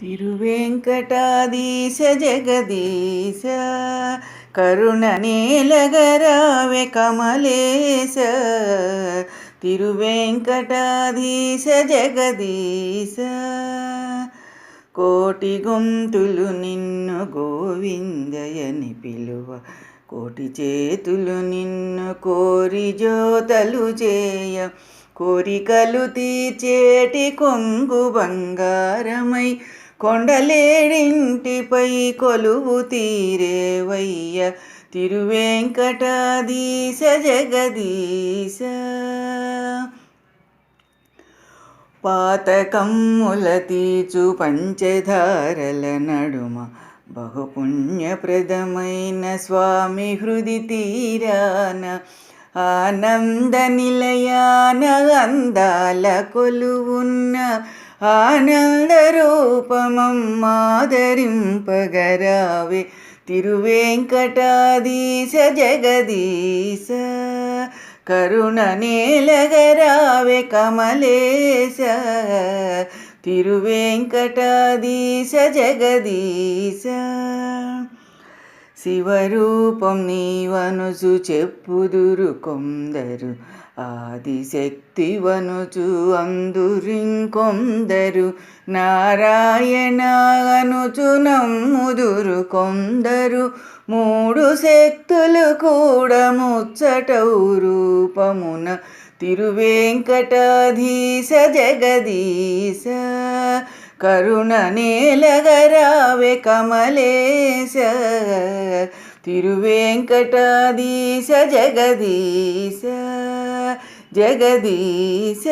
తిరువెంకటాదీశ జగదీశ కరుణ నీలగరావె కమలేశ తిరువెంకటాధీశ జగదీశ. కోటి గొంతులు నిన్ను గోవిందయని పిలువ కోటి చేతులు నిన్ను కోరి జోతలు చేయ కోరికలు తీర్చేటి కొంగు బంగారమై కొండలేడింటిపై కొలువు తీరేవయ్య. తిరువేంకటాదీశ జగదీశ. పాతకమ్ముల తీచు పంచధారల నడుమ బహుపుణ్యప్రదమైన స్వామి హృది తీరాన. ఆనంద నిలయాన అందాల కొలువున్న ఆనంద రూపమమ్మాదరింపగరావే తిరువెంకటాదీశ జగదీశ కరుణ నేలగరావే కమలేశ తిరువెంకటాదీశ జగదీశ. శివరూపం నీవనుచు చెప్పుదురు కొందరు. ఆదిశక్తి వనుచు అందురింకొందరు. నారాయణ అనుచు నమ్ముదురు కొందరు. మూడు శక్తులు కూడా ముచ్చటౌ రూపమున. తిరువేంకటాధీశ జగదీశ కరుణ నేలగరావే కమలేశ. తిరువెంకటాధీశ జగదీశ జగదీశ